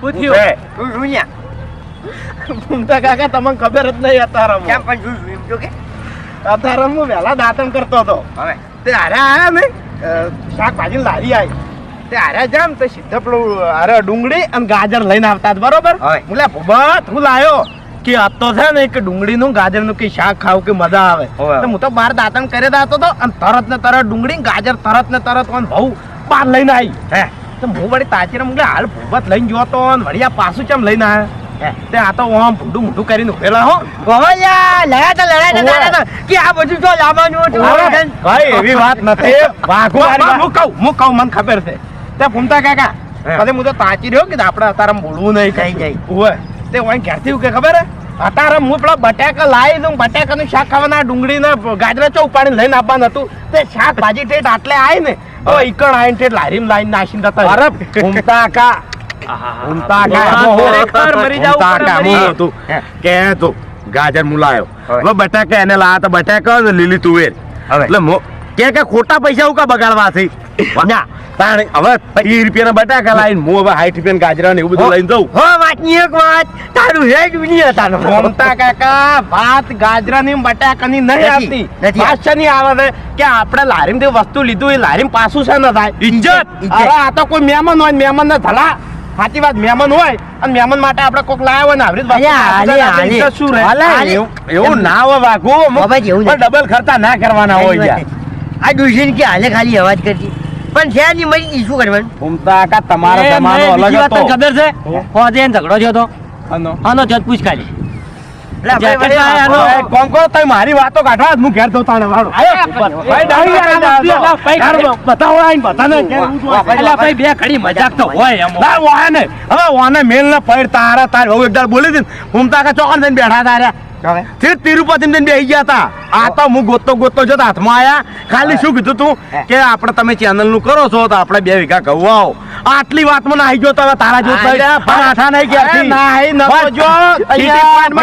પૂછ્યું. એ, શું ન્યા? ભૂમતા કાકા તમને ખબર જ નહીં અત્યારે કેમ પણ શું શું જો કે. અત્યારે હું વહેલા દાતમ કરતો હતો. હવે. તે હારે આયા ને શાકભાજી લારી આવી તે હારે જામ તો સીધા પેલું હારે ડુંગળી અને ગાજર લઈને આવતા બરોબર? હોય. બોલે ભૂબત હું લાયો. કે આ તો છે ને કે ગાજર ગાજરનું કે શાક ખાવ કે મજા આવે. તો હું તો બાર દાંતણ કરી દાતો હતો અને તરત ને તરત ડુંગળી ગાજર તરત ને તરત કોણ ભાવ બહાર લઈને આવી હે? તો હું વળી તાચીને મુગલે હાલ ભૂપત લઈને ગયો તો વળી આ પાછું ચમ લઈને આવ્યા તે આ તો આમ ભૂંડું મોઢું કરીને ઉભેલા હો. ઓયા લડા તો લડા તો કે આ બધું તો લાવવાનું. ભાઈ એવી વાત નથી. વાઘો હું કહું હું કહું મને ખબર છે. તે ફૂમતા કાકા હે. પછી હું તો તાચી રહ્યો કે આપણે અત્યારે બોલવું નહીં કઈ કઈ. ઓવે. તે ઓય ઘેરથી કે ખબર હે? અત્યારે હું પેલા બટાકા લાવી દઉં બટાકાનું શાક ખાવાના ડુંગળીને ગાજરા ચો ઉપાડીને લઈને આપવાનું હતું. તે શાકભાજી ઠેઠ આટલે આવી ને તો ઈકણ આવીને ઠેઠ લારીમ લાવીને નાસીને જતા અરે ફૂમતા કા. ફૂમતા કા. ખરેખર મરી જાવ ફૂમતા કા, મરી. હતું. કે તો ગાજર મુલાયો. હવે. હવે બટાકા એને લાયા તો બટાકા લીલી તુવેર. એટલે મો- કે કે ખોટા પૈસા હું કા બગાડવા છે ના. તાણે હવે ત્રીસ રૂપિયાના બટાકા લાવીને હું હવે સાઠ રૂપિયાના ગાજરા ને એવું બધું લઈને જઉં. હો વાતની એક વાત. તારું હે દુનિયા તારો. ફૂમતા કાકા વાત ગાજરાની બટાકાની નહીં આવતી. નથી વાત શેની આવે કે આપણે લારીમાંથી વસ્તુ લીધું એ લારીમ પાછું છે ન થાય. ઇજ્જત. ઇજ્જત. અરે આ તો કોઈ મહેમાન હોય મહેમાન ના ધલા સાચી વાત મહેમાન હોય અને મહેમાન માટે આપણે કોક લાવ્યો હોય ને આવરી. તો શું રહે? એવું- ના હોય વાઘુ ડબલ ખર્ચા ના કરવાના હોય આ ડુસીન કે હાલે ખાલી અવાજ કરતી? પણ છે ની મરી ગઈ, શું કરવાનું ઘૂમતા કા તમારો જમાનો અલગ હતો. ખબર છે? ફોજે એને ઝઘડો થયો તો આનો. આનો જત પૂછ ખાલી. નો. કોમ કરો તમે મારી વાતો કાઢવા હું ઘેર જઉં તાણે વાળો. બતાવો આઈને ભાઈ બે ઘડી મજાક તો હોય એમ. ના વાને હવે વાને મેલ ને પડ તારા તાર હવે એકદાર બોલી ફૂમતા કા ચોકન થઈને બેઠા તાર્યા તિરુપતિ ને બેહી ગયા હતા આ તો હું ગોતતો ગોતતો જતો હાથમાં આયા. ખાલી શું કીધું તું? કે આપણે તમે ચેનલનું કરો છો તો આપણે બે વીઘા ઘઉં આવો. આટલી વાતમાં ના આવી ગયો હવે તારા જો નહીં ગયા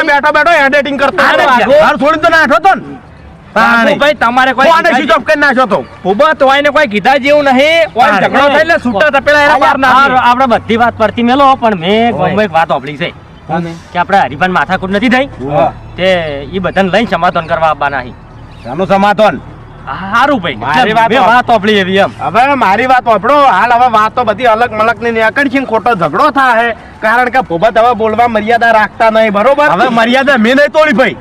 બેઠો બેઠો એડિટિંગ કરતો છોડીને તો નાઠો તો ભાઈ તમારે કોઈ કોને સ્વિચ ઓફ કરી નાખ્યો તો? ઊભા તો હોય કોઈ કીધા જેવું નહીં. કોઈ. ઝઘડો થાય એટલે છૂટા તપેલા એના બહાર ના આપણે બધી વાત પરથી મેલો પણ મેં. ગમે એક વાત સાંભળી છે. કે આપણે હરિભાન માથાકૂટ નથી થઈ. તે ઈ બધાને લઈને સમાધાન કરવા આવવાના અહીં એનું સમાધાન? સારું ભાઈ. મારી વાત વાત સાંભળી એવી એમ. હવે મારી વાત વાપરો હાલ હવે વાતો બધી અલગ મલકની નીકળી છે ખોટો ઝઘડો થાય કારણ કે ભોબત હવે બોલવા મર્યાદા રાખતા નહીં બરોબર? હવે મર્યાદા મેં નહીં તોડી ભાઈ.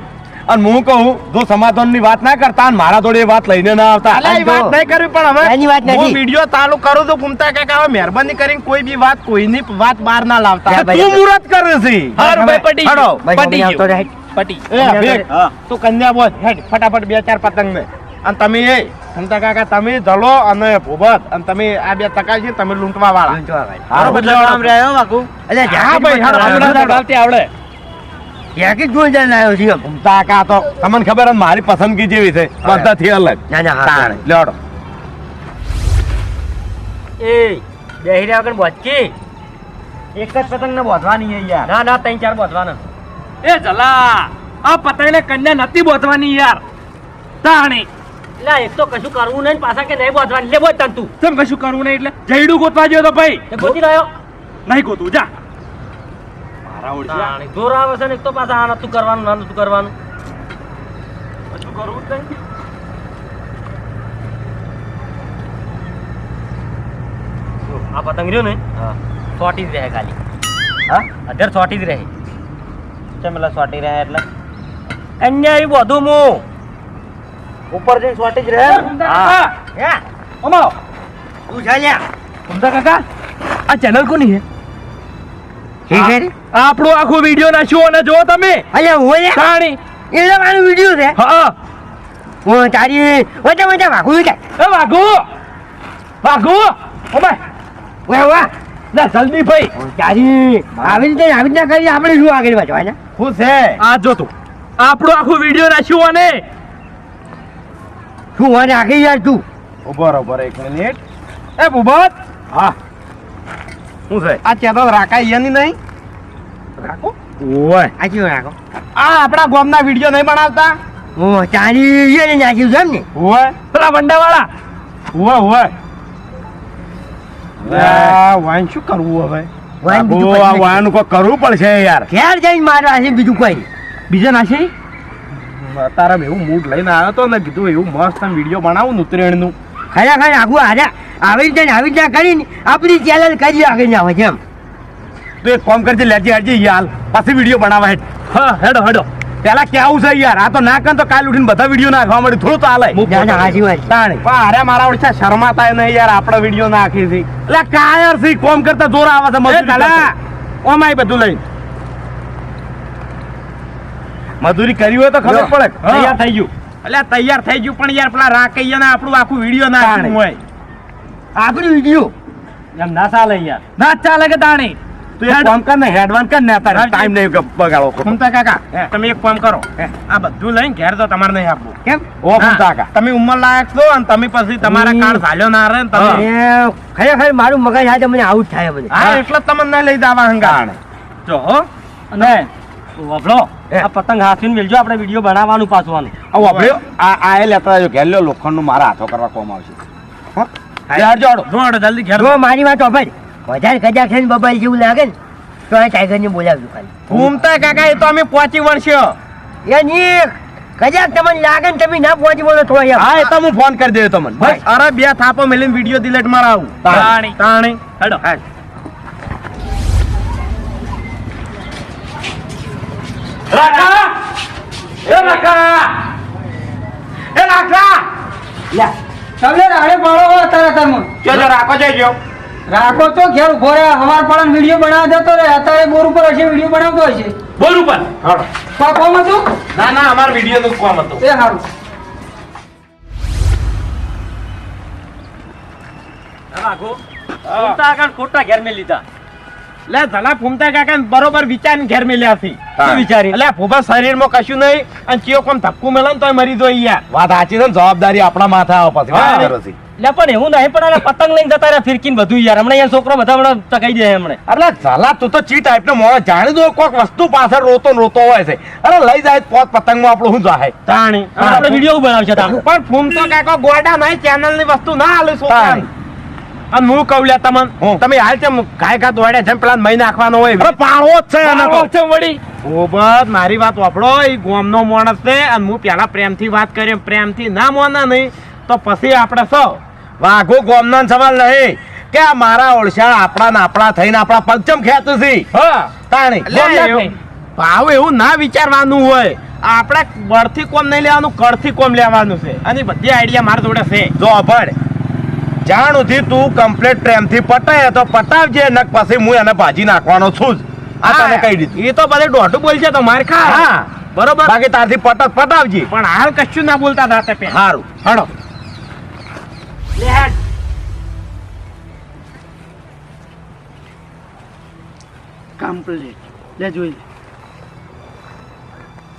અને હું કહું જો સમાધાનની વાત ના કરતા મારા જોડે વાત લઈને ના આવતા. એ વાત નહીં કરવી પણ એની વાત હવે હું નથી. વીડિયો ચાલુ કરું તો ગુમતા કાકા હવે મહેરબાની કરીને કોઈ બી વાત કોઈની વાત બહાર ના લાવતા. તું મુરત કરે છે. હર ભાઈ પટી હડો. ગયું. ભાઈ, પટી આવતો રહે. પટી. એ હા. અભિક, તું કન્યા બોલ હેડ ફટાફટ બે ચાર પતંગ ને અને તમે એ ઘૂમતા કાકા તમે જલો અને ભૂપત અને તમે આ બે ટકા છે તમે લૂંટવા વાળા ઊંચો આવે. હારો બદલો આમ રહ્યો બાકુ એટલે હા ભાઈ, હારો, હમણાં પણ આવડે. આવડે જોઈ જાય લાવ્યો છે ઘૂમતા કા તો તમને ખબર મારી પસંદગી જેવી છે. બધાથી અલગ. ના ના હા તાણે, એ બેહી રહ્યા વગર બોચકી એક જ પતંગ ને બોધવાની છે યાર. ના ના ત્રણ ચાર બોધવાના. એ જલા આ પતંગને કન્યા નથી બોધવાની યાર. તાણી. એટલે એક તો કશું કરવું નહીં પાછા કે નહીં બોધવાની. લે બોધ તું. તેમ કશું કરવું નહીં એટલે? જયડું ગોતવા ગયો તો ભાઈ. ગોતી રહ્યો. નહીં ગોતું જા. મારા જોર આવે છે ને એક તો પાછા આ નતું કરવાનું ના નતું કરવાનું. કશું કરવું જ નહીં. આ પતંગ રહ્યો ને સોટી જ રહે ખાલી. હા? અધર સોટી જ રહે. એટલે સોટી રહે એટલે. અહીંયા એ બધું હું ઉપર જઈને સોટી જ રહે હા? અમાવ તું છે લ્યા. સમજા કાકા આ ચેનલ કોની છે? આપણો આખો વીડિયો નાખ્યો અને જો તમે. અલ્યા, હું લ્યા. તાણી. એ તો મારો વીડિયો છે. હા હું. તારી વચ્ચે વચ્ચે વાઘું છે. એ વાઘુ. વાઘુ. ઓ ભાઈ વાહ વાહ ના જલ્દી ભાઈ. તારી આવી આવીને આવી રીતના કરી આપણે શું આગળ વધવાના? શું છે. આ જો તું. આપણો આખો વિડિયો નાખ્યો અને શું હોય આગળ યાર તું? ઊભો ઊભો એક મિનિટ. એ બુબત હા. શું છે? આ ચેતો રાખાય યાની નહીં. રાખો. ઓય. આ કેવું રાખો? આ આપણા ગોમના વીડિયો નહીં બનાવતા. હું તારી એને નાખ્યું છે એમ ને? પેલા વંડાવાળા. હોય આ વાઈન શું કરવું હવે? પછી વાયનું કરવું પડશે યાર. ઘેર જઈને મારવા છે બીજું કોઈ. બીજા ના છે તારા એવું મૂડ લઈને આવ્યો તો ને કીધું એવું મસ્ત વીડિયો બનાવું ને ઉત્તરાયણનું ખરેખર આગું હાર્યા આવી રીતે આવી રીતે કરીને આપણી ચેનલ કરી આગળ આવે છે એમ તું એક કામ કરજે લેજે હેડજે યાર. પછી વીડિયો બનાવવા હેડ હા હેડો હેડો. પેલા કેવું છે યાર? આ તો ના કર તો કાલ ઉઠીને બધા વીડિયો નાખવા મળે થોડું તો આલે ના ના વાત તાણે. પણ અરે મારા ઓળખ્યા શરમાતા નહીં યાર આપણે વીડિયો નાખી છે. એટલે કાયર સી કોમ કરતા જોર આવે છે મજૂરી કાલા ઓમાય બધું લઈ મજૂરી કરી હોય તો ખબર પડે. તૈયાર થઈ ગયું. એટલે તૈયાર થઈ ગયું પણ યાર પેલા રાકૈયા ને આપણું આખું વીડિયો તાણે. હોય. આપણું વીડિયો એમ ના ચાલે યાર. ના ચાલે કે તાણી. કામ કર ને હેડવાન કર ને તારે. ટાઈમ નહીં બગાડો. ફૂમતા કાકા તમે એક કામ કરો. આ બધું લઈને ઘેર તો તમારે નહીં આપવું કેમ? ઓ ફૂમતા કાકા. તમે ઉંમર લાયક છો અને તમે પછી તમારા. કાળ ઝાલ્યો ના રહે ને તમે. ખરેખર મારું મગજ આજે મને આઉટ થાય બધું હા એટલે તમને ના લઈ જવા હંગાણ. જો હો. અને વભળો આ પતંગ હાથીને મેલજો આપણે વીડિયો બનાવવાનું પાછવાનું આ વાપર્યો? આ આ એ લેતા આવ્યો ઘેર લ્યો લોખંડનું મારા હાથો કરવા કોમ આવશે. હા. હેડો. જોડો. જલ્દી ઘેર મારી વાત ઓફર વધારે કજાક છે ને બબાલ જેવું લાગે ને તો આ ટાઈગર ને બોલાવજો ખાલી ઘૂમતા કાકા એ તો અમે પહોંચી વળશો. એ ની કજાક તમને લાગે ને તમે ના પહોંચી વળો તો હા એ તો હું ફોન કરી દેજો તમને. બસ. અરે બે થાપો મેલીને વિડિયો ડિલેટ મારાવું. તાણી. તાણી. હેડો. રાખા એ રાખા એ રાખા તમને રાડે પાડો તારા તમે જો રાખો જઈ જઈજો રાખો તો ઘેર ઊભો રહે. હવાર પડે વીડિયો બનાવવા જતો રહે. અત્યારે બોર ઉપર હશે વીડિયો બનાવતો હશે. બોર ઉપર? હા. કોમ હતું? ના ના અમાર વીડિયો નું કોમ હતું. એ સારું રાખો ખોટા આગળ ખોટા ઘેર મેં લીધા. લે ભલા ફૂમતા કાકા બરોબર વિચારીને ઘેર મેલ્યા છે. શું વિચારી? એટલે ફૂફા શરીરમાં કશું નહીં અને ચિયો કોમ ધક્કું મેલે ને તોય મરી જોઈ યાર વાત સાચી છે જવાબદારી આપણા માથે આવે પછી. એટલે પણ એવું નહીં પણ પતંગ લઈને જતા રહ્યા ફિરકીને બધું યાર. હમણાં યાર છોકરો બધા હમણાં ટકાઈ જાય હમણે. અરે ઝાલા તું તો ચી ટાઈપ નો મોણસ જાણી દો કોઈક વસ્તુ પાછળ રોતો રોતો હોય છે. અરે લઈ જાય પોત પતંગમાં આપણું શું જાય તાણી. આપણે વીડિયો બનાવશે તાણ. પણ ફૂમતો કાકો ગોડા નહીં ચેનલની વસ્તુ ના હાલે છોકરાને અને હું કહું લે તમને તમે હાલ છે ગાય ઘા દોડ્યા છે પેલા મહી નાખવાનો હોય. અરે પાળવો જ છે એને તો. છે વળી. ઓબત મારી વાત વાપડો એ ગોમનો માણસ છે અને હું પેલા પ્રેમથી વાત કરી પ્રેમથી ના મોના નહીં તો પછી આપણે સૌ વાઘો ગોમનાન સવાલ નહીં. કે આ મારા ઓળશા આપણા ને આપણા થઈને આપણા પગચમ ખેત છે. તાણી ભાવ એવું ના વિચારવાનું હોય. આપણે બળથી કોમ નહીં લેવાનું કળથી કોમ લેવાનું છે. અને બધી આઈડિયા મારા જોડે છે. જો અભડ જાણ ઉધી તું કમ્પ્લેટ પ્રેમથી પટાય તો પટાવજે નક પછી હું એને ભાજી નાખવાનો છું જ. આ તને કહી દીધું. એ તો બધે દોઢું બોલશે તો મારે ખા. હા. બરોબર? બાકી તારથી પટક પટાવજે પણ હાલ કશું ના બોલતા હતા તે હડો કમ્પ્લીટ લે જોઈ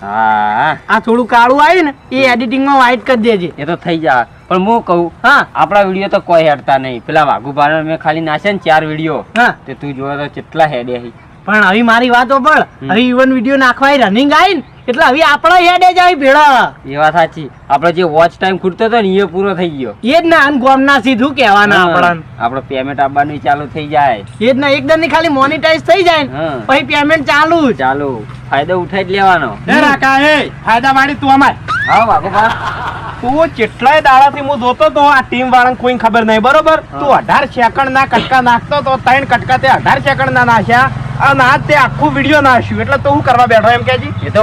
હા. આ થોડું કાળું આવ્યું ને એ એડિટિંગમાં વ્હાઈટ કરી દેજે. એ તો થઈ જાય પણ હું કહું હા. આપણા વીડિયો તો કોઈ હેડતા નહીં. પેલા વાઘુ બારણ મેં ખાલી નાશે ને ચાર વીડિયો. હા. તે તું જોયો તો કેટલા હેડે પણ હવે મારી વાતો પણ હવે ઇવન વીડિયો નાખવા રનિંગ આવી ને. એટલે હવે આપણા હેડે જ આવી ભેળા. એ વાત સાચી. આપણે જે વોચ ટાઈમ ખૂટતો હતો ને એ પૂરો થઈ ગયો. એ જ ને આમ ગોમના સીધું કહેવાના આપણા. આપણો પેમેન્ટ આપવાનું ચાલુ થઈ જાય. એ જ ને એકદમની ખાલી મોનિટાઈઝ થઈ જાય પછી પેમેન્ટ ચાલુ ચાલુ. ફાયદો ઉઠાઈ જ લેવાનો. હે રાકા હે ફાયદા વાળી તું અમાર. હા બાપુ બા તું કેટલાય દાડાથી હું જોતો તો આ ટીમ વાળાને કોઈ ખબર નહીં બરોબર? તું અઢાર સેકન્ડ ના કટકા નાખતો તો ત્રણ કટકા તે અઢાર સેકન્ડ ના નાખ્યા. અને આજ તે આખું વીડિયો નાખ્યું. એટલે તો હું કરવા બેઠો એમ કે એ તો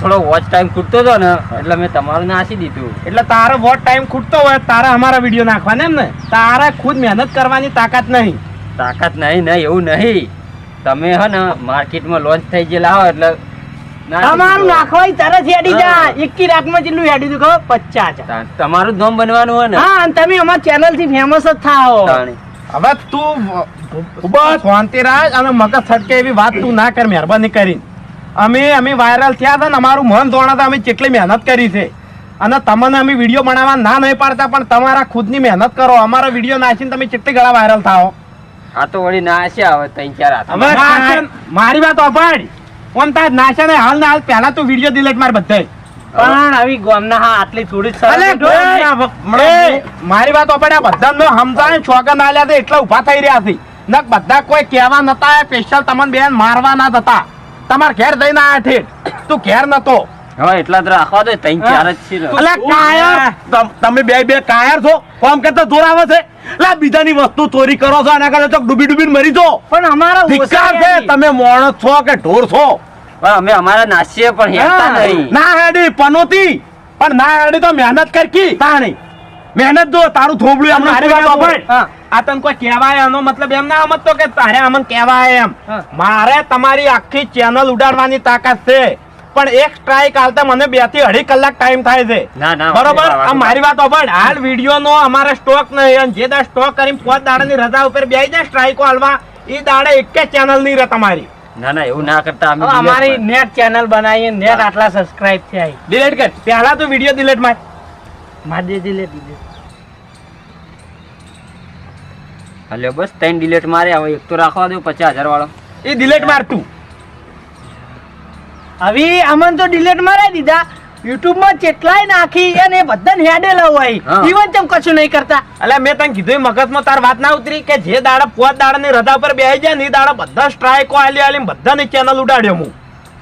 થોડો વોચ ટાઈમ ખૂટતો હતો ને એટલે મેં તમારું નાસી દીધું. એટલે તારો વોચ ટાઈમ ખૂટતો હોય તારા અમારા વીડિયો નાખવાના એમ ને? તારે ખુદ મહેનત કરવાની તાકાત નહીં. તાકાત નહીં નહીં એવું નહીં. તમે હે ને માર્કેટમાં લોન્ચ થઈ ગયેલા હો એટલે તમારું નાખવાય તરત હેડી. જાય એકી રાખમાં જેટલું હેડી દીધું પચાસ તમારું જ બનવાનું હોય ને. હા અને તમે અમારા ચેનલથી ફેમસ જ થાઓ. હવે તું બસ શાંતિરાજ અને મગજ છટકે એવી વાત તું ના કર મહેરબાની કરીને. અમે અમે વાયરલ થયા હતા ને અમારું મન ધોણા હતા અમે કેટલી મહેનત કરી છે. અને તમને અમે વીડિયો બનાવવા ના નહીં પાડતા પણ તમારા ખુદની મહેનત કરો. અમારો વીડિયો નાખીને તમે કેટલી ગળા વાયરલ થાઓ. આ તો વળી નાશે હવે ત્રણ ચાર હાથ. મારી વાત અભાડ ઓમ તાર નાશે ને હાલ ને હાલ પહેલા તું વીડિયો ડિલીટ માર બધે. પણ આવી ગોમના હા આટલી થોડી મારી વાત આપણે બધાને સમજાય છોકન આલ્યા છે એટલા ઊભા થઈ રહ્યા છે. નક બધા કોઈ કહેવા નતા સ્પેશિયલ તમને બેન મારવા ના હતા તમાર ઘેર જઈને આયા ઠેઠ. તું ઘેર નતો. હવે એટલા જ રાખવા દે તઈ ચાર જ છે અલા કાયર તમે બે બે કાયર છો કોમ કરતા જોર આવે છે. લા બીજાની વસ્તુ ચોરી કરો છો આના કરતા ચોક ડૂબી ડૂબીને મરી જો પણ અમારા ધિક્કાર છે તમે મોણસ છો કે ઢોર છો? પણ અમે અમારા નાસીએ પણ હેરતા નહીં. ના હેડી પનોતી. પણ ના હેડી તો મહેનત કરકી. તાણી. મહેનત જો તારું થોબડું એમને. આ તને કોઈ કહેવાય એનો મતલબ એમ ના સમજતો કે તારે અમને કહેવાય એમ. મારે તમારી આખી ચેનલ ઉડાડવાની તાકાત છે. પણ એક સ્ટ્રાઇક હાલતા મને બેથી અઢી કલાક ટાઈમ થાય છે. બરોબર? આ મારી વાત પણ હાલ વીડિયો નો અમારે સ્ટોક નહીં અને જે દા સ્ટોક કરીને પાંચ દાડાની રજા ઉપર બે જાય સ્ટ્રાઇકો હાલવા એ દાડે એક ચેનલ નહીં રહે તમારી. ના ના એવું ના કરતા અમે અમારી નેટ ચેનલ બનાવીએ નેટ આટલા સબસ્ક્રાઇબ થયા. ડિલીટ કર. પહેલા તો વીડિયો ડિલીટ માર માર દે ડિલીટ ડિલીટ. હાલ્યો બસ ત્રણ ડિલેટ મારે હવે એક તો રાખવા દો પચાસ હજાર વાળો. એ ડિલીટ માર તું હવે અમન તો ડિલેટ મારી દીધા. યુટ્યુબ જેટલાય નાખી અને બધાને હેડે હા. લવાય જીવન ચમ કશું નહીં કરતા. એટલે મેં તને કીધું મગજમાં તાર વાત ના ઉતરી કે જે દાડા પોત દાડાની રજા પર બેસી જાય ને એ દાડા બધા સ્ટ્રાઇકો આલી આલી બધાની ચેનલ ઉડાડ્યો હું.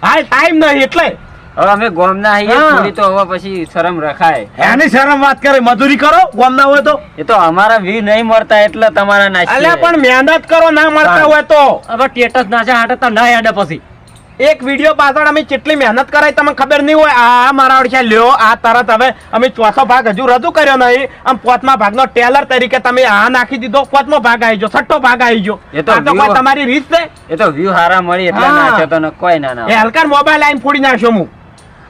હાલ ટાઈમ નહીં એટલે. હવે અમે ગોમના આવીએ હા. થોડી તો હવે પછી શરમ રખાય. એની શરમ વાત કરે મજૂરી કરો ગોમ ના હોય તો. એ તો અમારા વી નહીં મળતા એટલે તમારા નાસીએ અલ્યા પણ મહેનત કરો ના મળતા હોય તો. હવે ટેટસ નાચે હાટે તો ના હેડે પછી. એક વીડિયો પાછળ અમે કેટલી મહેનત કરાય તમને ખબર નહીં હોય આ મારા ઓળખે લ્યો આ તરત હવે અમે ચોથો ભાગ હજુ રજૂ કર્યો નહીં. આમ પોતમા ભાગનો ટેલર તરીકે તમે આ નાખી દીધો પોતમો ભાગ આવી ગયો છઠ્ઠો ભાગ આવી ગયો. એ તો કોઈ તમારી રીત છે? એ તો વ્યૂ હારા મળી એટલે. નાખ્યો તો કોઈ ના ના એ હલકાર મોબાઈલ આઈને ફોડી નાખ્યો હું.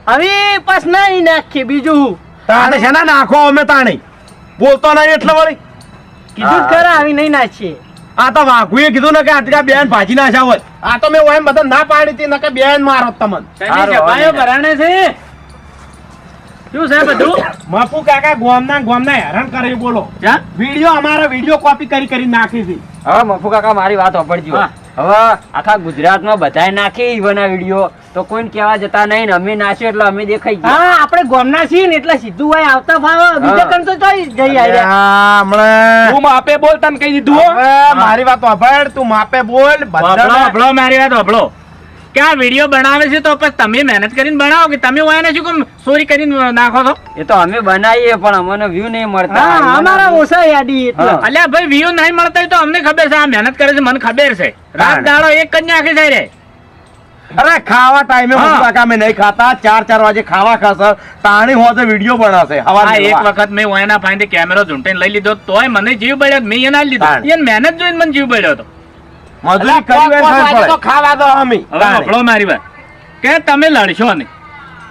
હવે બસ નહીં નાખીએ બીજું. હું તાણે છે નાખો અમે તાણે? બોલતો નહીં એટલે વળી. કીધું. ખરા આવી નહીં નાખીએ. આ તો વાઘુએ કીધું ને કે આટલા બેન ભાજી ના જાવ આ તો મેં એમ બધા ના પાડી હતી નકે બેન મારો તમને. ભરાણે છે. શું છે બધું? મપુ કાકા ગોમના ગોમના હેરાન કરે બોલો. વીડિયો અમારા વીડિયો કોપી કરી કરી નાખી હતી હવે મફુ કાકા મારી વાત સાંભળજો. હવે આખા ગુજરાતમાં બધાય નાખી ઈવના વીડિયો. તો કોઈને કહેવા જતા નહીં ને અમે નાખ્યો એટલે અમે દેખાઈ ગયા. હા આપણે ગોમના છીએ ને એટલે સીધું હોય આવતા ભાવ બીજો કણ તો જોઈ જઈ આવ્યા. હમણાં. તું માપે બોલ તને કહી દીધું મારી વાત સાંભળ તું માપે બોલ બધા હભળો, મારી વાત હભળો. કે આ વીડિયો બનાવે છે તો પછી તમે મહેનત કરીને બનાવો કે તમે હોય શું કેમ ચોરી કરીને નાખો છો? એ તો અમે બનાવીએ પણ અમને વ્યૂ નહીં મળતા. અમારા ઓછા યાદી. અલ્યા ભાઈ વ્યૂ નહીં મળતા હોય તો અમને ખબર છે આ મહેનત કરે છે મને ખબર છે. રાત દાડો એક જ નાખી જાય રે. અરે ખાવા ટાઈમે હા. કાકા મેં નહીં ખાતા. ચાર ચાર વાગે ખાવા ખાશે. તાણી હોતે વીડિયો બનાવશે આ એક વખત મેં ઓયના ફાઈને કેમેરો ઝૂંટીને લઈ લીધો. તોય મને જીવ બળ્યો મેં એને લીધો એને મહેનત જોઈને મને જીવ બળ્યો હતો. મજૂરી કરી તો. ખાવા દો અમે. હવે મારી વાત. કે તમે લડશો નહીં.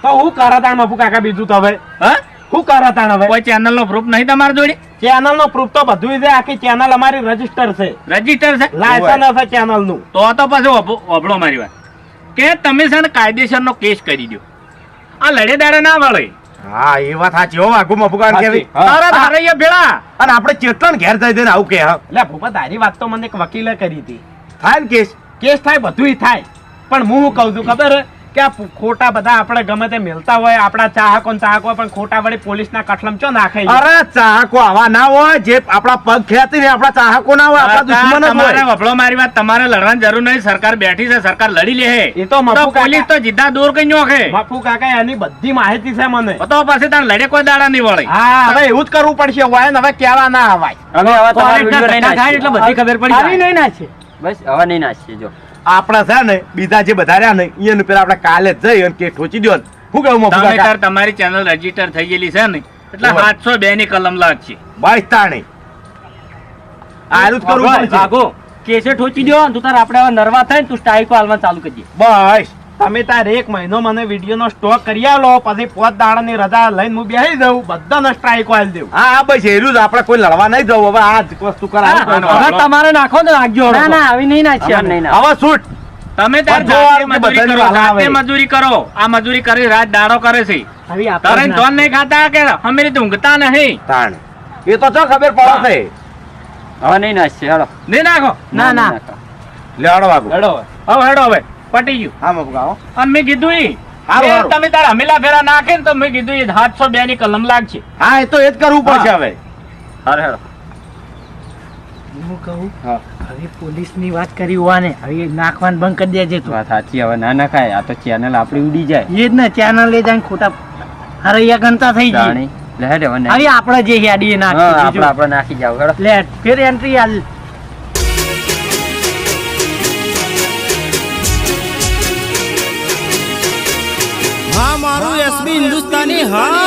તો હું કરા તાણ મપુ કાકા બીજું તો હવે? હા? હું કરે તાણ હવે? કોઈ ચેનલ નો પ્રૂફ નહીં તમારી જોડે? ચેનલ નો પ્રૂફ તો બધું છે. આખી ચેનલ અમારી રજિસ્ટર છે. રજિસ્ટર છે? લાયસન્સ છે ચેનલનું. તો તો પછી ઓભ- ઓભળો મારી વાત. કે તમે છે ને કાયદેસર નો કેસ કરી દો. આ લડેદારે ના વળે હા એ વાત સાચી હો વાઘુ મફુ કાકા કેવી તારા ધારૈયા ભેળા. અને આપણે ચેતન ઘેર જઈ દઈને આવું કે હા. એટલે ભૂપત તારી વાત તો મને એક વકીલે કરી હતી. થાય ને કેસ? કેસ થાય બધું થાય. પણ હું શું કહું છું ખબર? કે આ ખોટા બધા આપણે ગમે તે મેલતા હોય આપણા ચાહકો ચાહકો પણ ખોટા વળી પોલીસના કઠલમ ચો નાખે અરે ચાહકો આવા ના હોય જે આપણા પગ ખેતી ને આપણા ચાહકો ના હોય આપણા દુશ્મન તમારે વફળો મારી વાત તમારે લડવાની જરૂર નહીં સરકાર બેઠી છે સરકાર લડી લે એ તો પોલીસ તો જીધા દૂર કઈ નોખે. બાપુ કાકા એની બધી માહિતી છે મને. તો પછી તાર લડે કોઈ દાડા નહીં વળે. હા હવે એવું જ કરવું પડશે હોય ને હવે કેવા ના અવાય. હવે હવે તમારે એટલે બધી ખબર પડી આવી નહીં નાખે. બસ હવે નહીં નાખીએ જો. આપણે છે ને બીજા જે બધા રહ્યા ને એનું પેલા આપણે કાલે જ જઈ અને કે ઠોચી દો શું કહું તમારી ચેનલ રજિસ્ટર થઈ ગયેલી છે ને એટલે. સાતસો બે ની કલમ લાગશે. છે તાણી આરું જ કરવું પડશે. કેસે ઠોચી દો તું તાર આપણે હવે નરવા થાય ને તું સ્ટાઈકો હાલવા ચાલુ કરી બસ. તમે તાર એક મહિનો મને વીડિયો નો સ્ટોક કરી આલો પછી પોત દાડાની રજા લઈને હું બેસી જાઉં બધાને સ્ટ્રાઇક વાળી દઉં હા હા બસ એરું જ આપણે કોઈ લડવા નહીં જવું. હવે આ જ વસ્તુ કરાવે. તમારે નાખો ને નાખજો ના ના આવી નહીં નાખી નહીં હવે છૂટ તમે તાર મજૂરી કરો રાતે મજૂરી કરો. આ મજૂરી કરી રાત દાડો કરે છે. તારે ધોન નહીં ખાતા કે અમે ઊંઘતા નહીં? તાણ. એ તો ચો ખબર પડશે છે. હવે નહીં નાખશે હેડો. નહીં નાખો? ના ના. લેડો હેડો હવે હેડો હવે. પટી ગયું. હા મફુ કાકા અને મેં કીધું ઈ એ તમે તારા હમીલા ફેરા નાખે ને તો મેં કીધું એ સાતસો બે ની કલમ લાગશે. હા એ તો એ જ કરવું પડશે હવે. હરે હરે. હું કહું હવે પોલીસની વાત કરી હોવાને હવે નાખવાનું બંધ કરી દેજે તું. વાત સાચી હવે ના નાખાય. આ તો ચેનલ આપડી ઉડી જાય. એ જ ને ચેનલ લઈ જાય ખોટા હરૈયા ગણતા થઈ જાય જાણી. લે હવે હવે આપણે જે હેડીએ હા નાખી આપણે આપણે નાખી જાવ હેડો. લે ફેર એન્ટ્રી આલ. હિન્દુસ્તાની હા